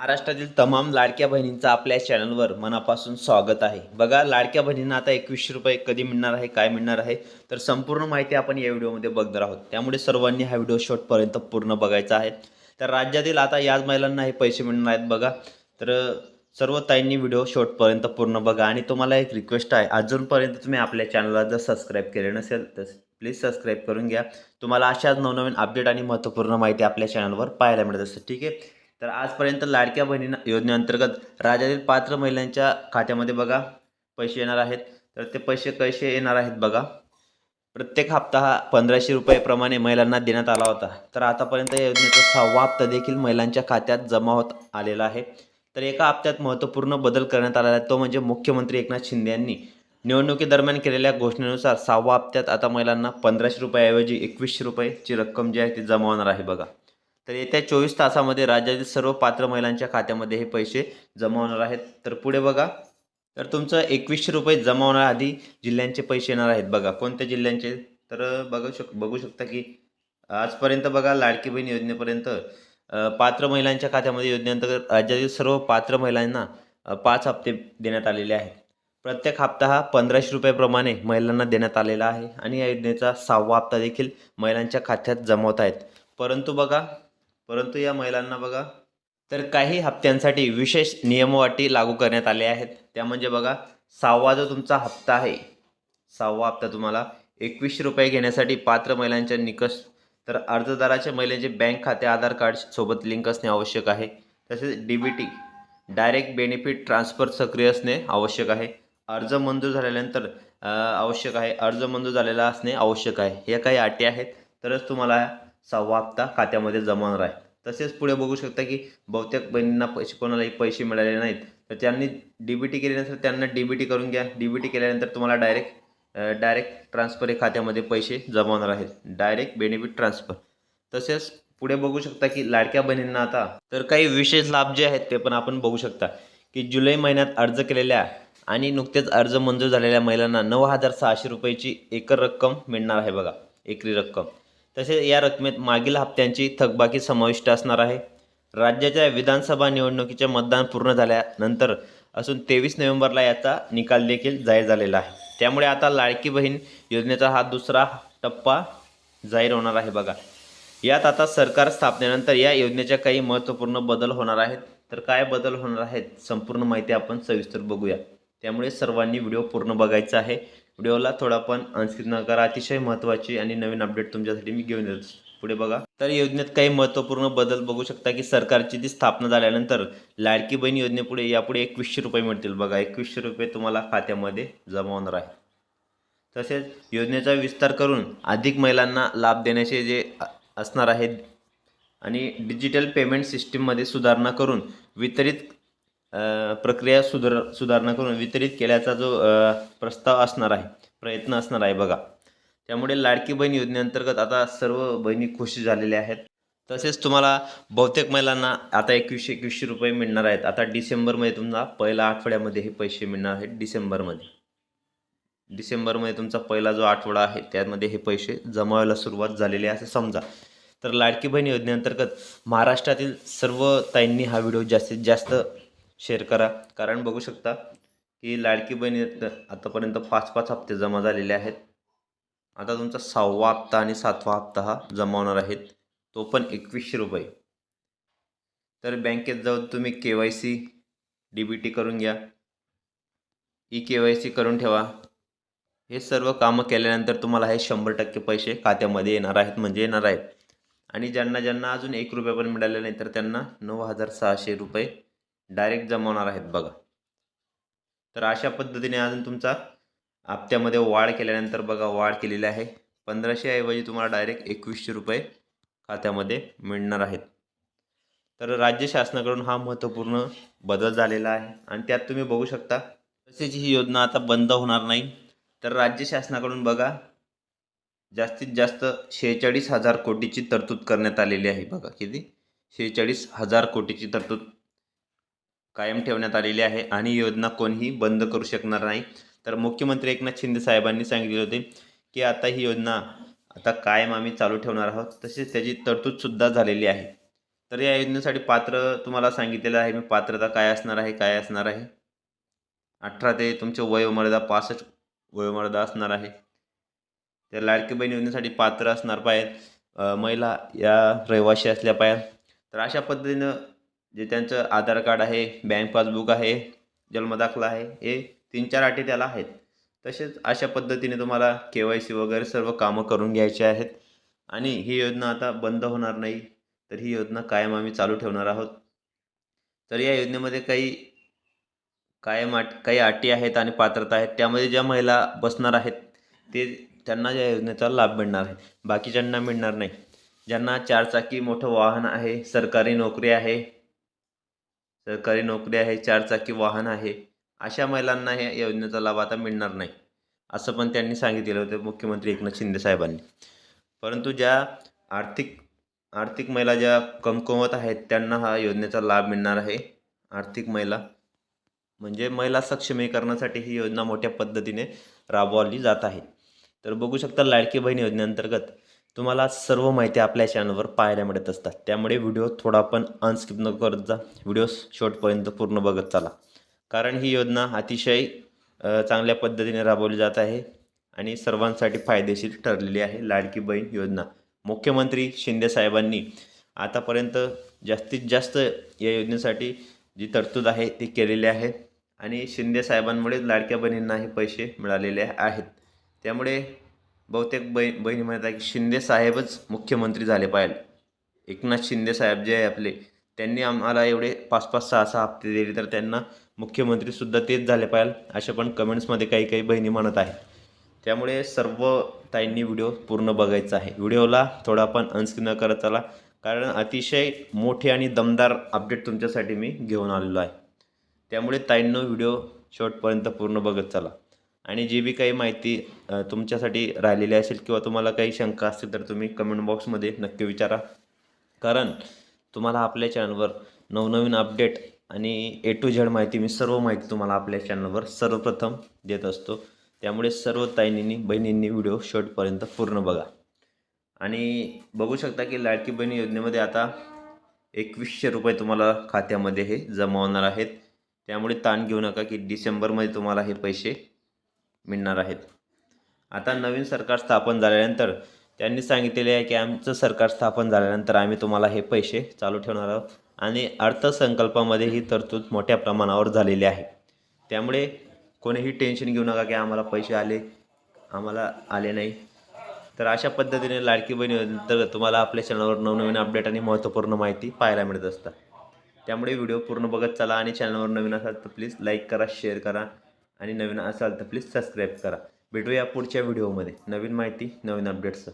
महाराष्ट्रातील तमाम लाडक्या बहिणींचं आपल्या चॅनलवर मनापासून स्वागत आहे. बघा लाडक्या बहिणींना आता एकवीसशे रुपये कधी मिळणार आहे काय मिळणार आहे तर संपूर्ण माहिती आपण या व्हिडिओमध्ये बघणार आहोत. त्यामुळे सर्वांनी हा व्हिडिओ शॉर्टपर्यंत पूर्ण बघायचा आहे. तर राज्यातील आता याच महिलांना हे पैसे मिळणार आहेत बघा. तर सर्व ताईंनी व्हिडिओ शॉर्टपर्यंत पूर्ण बघा. आणि तुम्हाला एक रिक्वेस्ट आहे अजूनपर्यंत तुम्ही आपल्या चॅनलला जर सबस्क्राईब केले नसेल तर प्लीज सबस्क्राईब करून घ्या. तुम्हाला अशाच नवनवीन अपडेट आणि महत्त्वपूर्ण माहिती आपल्या चॅनलवर पाहायला मिळत असते ठीक आहे? तर आजपर्यंत लाडक्या बहिणी योजनेअंतर्गत राज्यातील पात्र महिलांच्या खात्यामध्ये बघा पैसे येणार आहेत. तर ते पैसे कसे येणार आहेत बघा. प्रत्येक हप्ता हा पंधराशे रुपयेप्रमाणे महिलांना देण्यात आला होता. तर आतापर्यंत या योजनेचा सहावा हप्ता देखील महिलांच्या खात्यात जमा होत आलेला आहे. तर एका हप्त्यात महत्त्वपूर्ण बदल करण्यात आलेला आहे. तो म्हणजे मुख्यमंत्री एकनाथ शिंदे यांनी निवडणुकीदरम्यान केलेल्या घोषणेनुसार सहावा हप्त्यात आता महिलांना पंधराशे रुपयाऐवजी एकवीसशे रुपयेची रक्कम जी आहे ती जमा होणार आहे बघा. तर येत्या चोवीस तासामध्ये राज्यातील सर्व पात्र महिलांच्या खात्यामध्ये हे पैसे जमा होणार आहेत. तर पुढे बघा. तर तुमचं एकवीसशे रुपये जमा होणार आधी जिल्ह्यांचे पैसे येणार आहेत बघा. कोणत्या जिल्ह्यांचे? तर बघू शक बघू शकता की आजपर्यंत बघा लाडकी बहीण योजनेपर्यंत पात्र महिलांच्या खात्यामध्ये योजनेअंतर्गत राज्यातील सर्व पात्र महिलांना पाच हप्ते देण्यात आलेले आहेत. प्रत्येक हप्ता हा पंधराशे रुपयाप्रमाणे महिलांना देण्यात आलेला आहे आणि या योजनेचा सहावा हप्ता देखील महिलांच्या खात्यात जमवत आहेत. परंतु बघा परंतु या महिलांना बघा तर काही हप्त्यांसाठी विशेष नियमवाटी लागू करण्यात आले आहेत. त्या म्हणजे बघा सहावा जो तुमचा हप्ता आहे सहावा हप्ता तुम्हाला एकवीसशे रुपये घेण्यासाठी पात्र महिलांच्या निकष तर अर्जदाराच्या महिलांचे बँक खाते आधार कार्ड सोबत लिंक असणे आवश्यक आहे. तसेच D B T direct benefit transfer सक्रिय असणे आवश्यक आहे. अर्ज मंजूर झाल्यानंतर आवश्यक आहे. अर्ज मंजूर झालेला असणे आवश्यक आहे. या काही अटी आहेत. तरच तुम्हाला सहावा हप्ता खात्यामध्ये जमा होणार आहे. तसेच पुढे बघू शकता की बहुतेक बहिणींना पैसे कोणालाही पैसे मिळाले नाहीत. तर त्यांनी डी बी टी केल्यानंतर त्यांना डी बी टी करून घ्या. डी बी टी केल्यानंतर तुम्हाला डायरेक्ट डायरेक्ट ट्रान्सफर हे खात्यामध्ये पैसे जमा होणार आहेत. डायरेक्ट बेनिफिट ट्रान्सफर तसेच पुढे बघू शकता की लाडक्या बहिणींना आता तर काही विशेष लाभ जे आहेत ते पण आपण बघू शकता की जुलै महिन्यात अर्ज केलेल्या आणि नुकतेच अर्ज मंजूर झालेल्या महिलांना नऊ हजार सहाशे रुपयाची एकर रक्कम मिळणार आहे बघा. एकरी रक्कम. तसेच या रकमेत मागील हप्त्यांची थकबाकी समाविष्ट असणार आहे. राज्याच्या विधानसभा निवडणुकीचे मतदान पूर्ण झाल्यानंतर असून तेवीस नोव्हेंबरला याचा निकाल देखील जाहीर झालेला आहे. त्यामुळे आता लाडकी बहीण योजनेचा हा दुसरा टप्पा जाहीर होणार आहे बघा. यात आता सरकार स्थापनेनंतर या योजनेच्या काही महत्त्वपूर्ण बदल होणार आहेत. तर काय बदल होणार आहेत? संपूर्ण माहिती आपण सविस्तर बघूया. त्यामुळे सर्वांनी व्हिडिओ पूर्ण बघायचा आहे. व्हिडिओला थोडा पण अनस्किप न करा. अतिशय महत्त्वाची आणि नवीन अपडेट तुमच्यासाठी मी घेऊन येतो. पुढे बघा. तर योजनेत काही महत्त्वपूर्ण बदल बघू शकता की सरकारची जी स्थापना झाल्यानंतर लाडकी बहीण योजनेपुढे यापुढे एकवीसशे रुपये मिळतील. बघा एकवीसशे रुपये तुम्हाला खात्यामध्ये जमा होणार आहे. तसेच योजनेचा विस्तार करून अधिक महिलांना लाभ देण्याचे जे असणार आहेत आणि डिजिटल पेमेंट सिस्टीममध्ये सुधारणा करून वितरित प्रक्रिया सुधार सुधारणा करून वितरित केल्याचा जो प्रस्ताव असणार आहे प्रयत्न असणार आहे बघा. त्यामुळे लाडकी बहीण योजनेअंतर्गत आता सर्व बहिणी खुश झालेल्या आहेत. तसेच तुम्हाला बहुतेक महिलांना आता एकवीसशे एकवीसशे रुपये मिळणार आहेत. आता डिसेंबरमध्ये तुम्हाला पहिल्या आठवड्यामध्ये हे पैसे मिळणार आहेत डिसेंबरमध्ये. डिसेंबरमध्ये तुमचा पहिला जो आठवडा आहे त्यामध्ये हे पैसे जमावायला सुरुवात झालेली आहे. असं समजा. तर लाडकी बहीण योजनेअंतर्गत महाराष्ट्रातील सर्व ताईंनी हा व्हिडिओ जास्तीत जास्त शेअर करा. कारण बघू शकता की लाडकी बहीण आतापर्यंत पाच पाच हप्ते जमा झालेले आहेत. आता तुमचा सहावा हप्ता आणि सातवा हप्ता हा जमा होणार आहेत. तो पण एकवीसशे रुपये. तर बँकेत जाऊन तुम्ही K Y C D B T करून घ्या. ई के वाय सी करून ठेवा. हे सर्व कामं केल्यानंतर तुम्हाला हे शंभर टक्के पैसे खात्यामध्ये येणार आहेत म्हणजे येणार आहेत. आणि ज्यांना ज्यांना अजून एक रुपया पण मिळाले नाही तर त्यांना नऊ हजार सहाशे रुपये डायरेक्ट जमवणार आहेत बघा. तर अशा पद्धतीने अजून तुमचा हप्त्यामध्ये वाढ केल्यानंतर बघा वाढ केलेली आहे. पंधराशे ऐवजी तुम्हाला डायरेक्ट एकवीसशे रुपये खात्यामध्ये मिळणार आहेत. तर राज्य शासनाकडून हा महत्त्वपूर्ण बदल झालेला आहे आणि त्यात तुम्ही बघू शकता तसेच ही योजना आता बंद होणार नाही. तर राज्य शासनाकडून बघा जास्तीत जास्त शेहेचाळीस हजार कोटीची तरतूद करण्यात आलेली आहे. बघा किती? शेहेचाळीस हजार कोटीची तरतूद कायम ठेवण्यात आलेली आहे आणि योजना कोणीही बंद करू शकणार नाही. तर मुख्यमंत्री एकनाथ शिंदे साहेबांनी सांगितले होते की आता ही योजना आता कायम आम्ही चालू ठेवणार आहोत. तसेच त्याची तरतूदसुद्धा झालेली आहे. तर या योजनेसाठी पात्र तुम्हाला सांगितलेलं आहे. मी पात्रता काय असणार आहे काय असणार आहे? अठरा ते तुमचे वयोमर्यादा पासष्ट वयोमर्यादा असणार आहे. त्या लाडकी बहीण योजनेसाठी पात्र असणार पाहिजे महिला या रहिवाशी असल्या पाहिजे तर अशा पद्धतीनं जे त्यांचं आधार कार्ड आहे बँक पासबुक आहे जन्मदाखला आहे हे तीन चार अटी त्याला आहेत. तसेच अशा पद्धतीने तुम्हाला के वाय सी वगैरे सर्व कामं करून घ्यायचे आहेत. आणि ही योजना आता बंद होणार नाही तर ही योजना कायम आम्ही चालू ठेवणार आहोत. तर या योजनेमध्ये काही कायम आट काही अटी आहेत आणि पात्रता आहेत. त्यामध्ये ज्या महिला बसणार आहेत ते त्यांना या योजनेचा लाभ मिळणार आहे. बाकीच्यांना मिळणार नाही. ज्यांना चारचाकी मोठं वाहन आहे सरकारी नोकरी आहे सरकारी नोकरी आहे चारचाकी वाहन आहे अशा महिलांना ह्या योजनेचा लाभ आता मिळणार नाही असं पण त्यांनी सांगितलेलं होतं मुख्यमंत्री एकनाथ शिंदे साहेबांनी. परंतु ज्या आर्थिक आर्थिक महिला ज्या कमकुवत आहेत त्यांना हा योजनेचा लाभ मिळणार आहे आर्थिक महिला. म्हणजे महिला सक्षमीकरणासाठी ही योजना मोठ्या पद्धतीने राबवली जात आहे. तर बघू शकता लाडकी बहीण योजनेअंतर्गत तुम्हाला सर्व माहिती आपल्या चॅनलवर पाहायला मिळत असतात. त्यामुळे व्हिडिओ थोडा पण अनस्किप न करत जा. व्हिडिओ शेवटपर्यंत पूर्ण बघत चाला. कारण ही योजना अतिशय चांगल्या पद्धतीने राबवली जात आहे आणि सर्वांसाठी फायदेशीर ठरलेली आहे लाडकी बहीण योजना. मुख्यमंत्री शिंदे साहेबांनी आतापर्यंत जास्तीत जास्त या योजनेसाठी जी तरतूद आहे ती केलेली आहे आणि शिंदे साहेबांमुळे लाडक्या बहिणींना हे पैसे मिळालेले आहेत. त्यामुळे बहुतेक बै बहिणी म्हणत आहे की शिंदे साहेबच मुख्यमंत्री झाले पाहिजे. एकनाथ शिंदे साहेब जे आहे आपले त्यांनी आम्हाला एवढे पाच पाच सहा सहा हप्ते दिले तर त्यांना मुख्यमंत्रीसुद्धा तेच झाले पाहिजे अशा पण कमेंट्समध्ये काही काही बहिणी म्हणत आहेत. त्यामुळे सर्व ताईंनी व्हिडिओ पूर्ण बघायचा आहे. व्हिडिओला थोडा पण अनस्क्रीन न करत चला कारण अतिशय मोठे आणि दमदार अपडेट तुमच्यासाठी मी घेऊन आलेलो आहे. त्यामुळे ताईंनो व्हिडिओ शेवटपर्यंत पूर्ण बघत चला. आणि जी बी काही माहिती तुमच्यासाठी राहिलेली असेल किंवा तुम्हाला काही शंका असतील तर तुम्ही कमेंट बॉक्समध्ये नक्की विचारा. कारण तुम्हाला आपल्या चॅनलवर नवनवीन अपडेट आणि ए टू झेड माहिती मी सर्व माहिती तुम्हाला आपल्या चॅनलवर सर्वप्रथम देत असतो. त्यामुळे सर्व ताईंनी बहिणींनी व्हिडिओ शेवटपर्यंत पूर्ण बघा. आणि बघू शकता की लाडकी बहीण योजनेमध्ये आता एकवीसशे रुपये तुम्हाला खात्यामध्ये हे जमा होणार आहेत. त्यामुळे ताण घेऊ नका की डिसेंबरमध्ये तुम्हाला हे पैसे मिळणार आहेत. आता नवीन सरकार स्थापन झाल्यानंतर त्यांनी सांगितलेले आहे की आमचं सरकार स्थापन झाल्यानंतर आम्ही तुम्हाला हे पैसे चालू ठेवणार आहोत आणि अर्थसंकल्पामध्ये ही तरतूद मोठ्या प्रमाणावर झालेली आहे. त्यामुळे कोणीही टेन्शन घेऊ नका की आम्हाला पैसे आले आम्हाला आले नाही. तर अशा पद्धतीने लाडकी बहिणीनंतर तुम्हाला आपल्या चॅनलवर नवनवीन अपडेट आणि महत्त्वपूर्ण माहिती पाहायला मिळत असतात. त्यामुळे व्हिडिओ पूर्ण बघत चला आणि चॅनलवर नवीन असाल तर प्लीज लाईक करा शेअर करा. आणि नवीन असाल तर प्लीज सबस्क्राईब करा. भेटूया पुढच्या व्हिडिओमध्ये नवीन माहिती नवीन अपडेट्स